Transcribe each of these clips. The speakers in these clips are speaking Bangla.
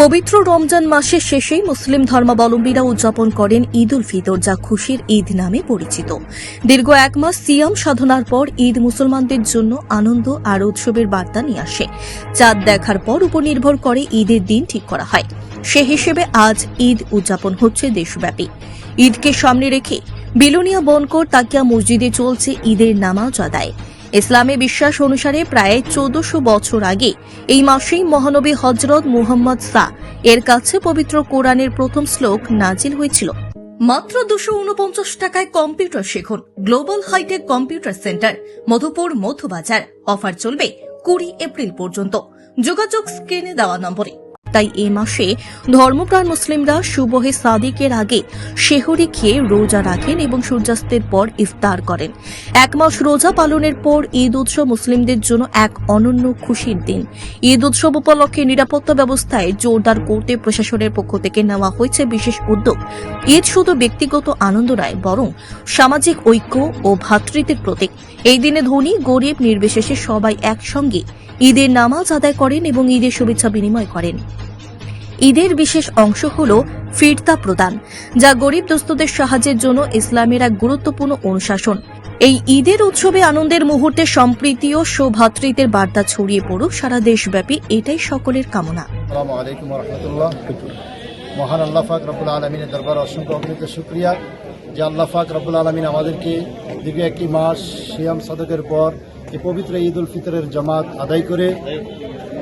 পবিত্র রমজান মাসের শেষেই মুসলিম ধর্মাবলম্বীরা উদযাপন করেন ঈদ উল ফিতর, যা খুশির ঈদ নামে পরিচিত। দীর্ঘ এক মাস সিয়াম সাধনার পর ঈদ মুসলমানদের জন্য আনন্দ আর উৎসবের বার্তা নিয়ে আসে। চাঁদ দেখার পর উপর নির্ভর করে ঈদের দিন ঠিক করা হয়। সে হিসেবে আজ ঈদ উদযাপন হচ্ছে দেশব্যাপী। ঈদকে সামনে রেখে বিলোনিয়া বনকর তাকিয়া মসজিদে চলছে ঈদের নামাজ আদায়। ইসলামে বিশ্বাস অনুসারে প্রায় চোদ্দশো বছর আগে এই মাসেই মহানবী হজরত মুহাম্মদ সা এর কাছে পবিত্র কোরআনের প্রথম শ্লোক নাজিল হয়েছিল। মাত্র দুশো উনপঞ্চাশ টাকায় কম্পিউটার শিখুন। Global hitech computer centre, Madhupur Madhubazar. Offer চলবে কুড়ি এপ্রিল পর্যন্ত। যোগাযোগ স্ক্রিনে দেওয়া নম্বরে। তাই এ মাসে ধর্মপ্রাণ মুসলিমরা সুবহে সাদিকের আগে শেহরি খেয়ে রোজা রাখেন এবং সূর্যাস্তের পর ইফতার করেন। এক মাস রোজা পালনের পর ঈদ উৎসব মুসলিমদের জন্য এক অনন্য খুশির দিন। ঈদ উৎসব উপলক্ষে নিরাপত্তা ব্যবস্থায় জোরদার করতে প্রশাসনের পক্ষ থেকে নেওয়া হয়েছে বিশেষ উদ্যোগ। ঈদ শুধু ব্যক্তিগত আনন্দ নয়, বরং সামাজিক ঐক্য ও ভ্রাতৃত্বের প্রতীক। এই দিনে ধনী, গরিব, নির্বিশেষে সবাই একসঙ্গে ঈদের নামাজ আদায় করেন এবং ঈদের শুভেচ্ছা বিনিময় করেন। ঈদের বিশেষ অংশ হল ফিরতা প্রদান, যা গরিব দোস্তদের সাহায্যের জন্য ইসলামের এক গুরুত্বপূর্ণ অনুশাসন। এই ঈদের উৎসবে আনন্দের মুহূর্তে সম্প্রীতি ও সৌভাতৃত্বের বার্তা ছড়িয়ে পড়ুক সারা দেশব্যাপী, এটাই সকলের কামনা। মহান আল্লাহ ফাক রব্বুল আলমিনের দরবার অসংখ্য অকৃত শুক্রিয়া। যে আল্লাহ ফাক রব্বুল আলমিন আমাদেরকে দীর্ঘ একটি মাস শিয়াম সাদকের পর এই পবিত্র ঈদ উল ফিতরের জামাত আদায় করে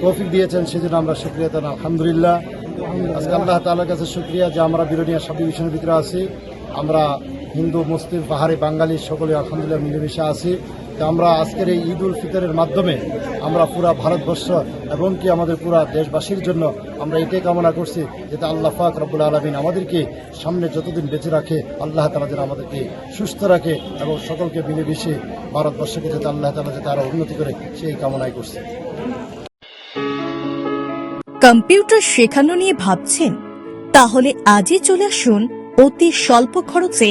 তৌফিক দিয়েছেন, সেজন্য আমরা শুক্রিয়া তার আলহামদুলিল্লাহ। আজকে আল্লাহ তালার কাছে শুক্রিয়া যে আমরা বিরোধী সাবি মিশনের ভিতরে আছি। আমরা হিন্দু, মুসলিম, পাহাড়ি, বাঙালি সকলে আলহামদুলিল্লাহ মিলেমিশে আছি। তো আমরা আজকের এই ঈদ উল ফিতরের মাধ্যমে আমরা পুরা ভারতবর্ষ এবং কি আমাদের পুরা দেশবাসীর জন্য আমরা এটাই কামনা করছি যাতে আল্লাহ ফাক রব্বুল আলমিন আমাদেরকে সামনে যতদিন বেঁচে রাখে, আল্লাহ তালা যেন আমাদেরকে সুস্থ রাখে এবং সকলকে মিলেমিশে ভারতবর্ষকে যাতে আল্লাহ তালা যাতে আরও উন্নতি করে, সেই কামনাই করছে। কম্পিউটার শেখানো নিয়ে ভাবছেন? তাহলে আজই চলে আসুন অতি স্বল্প খরচে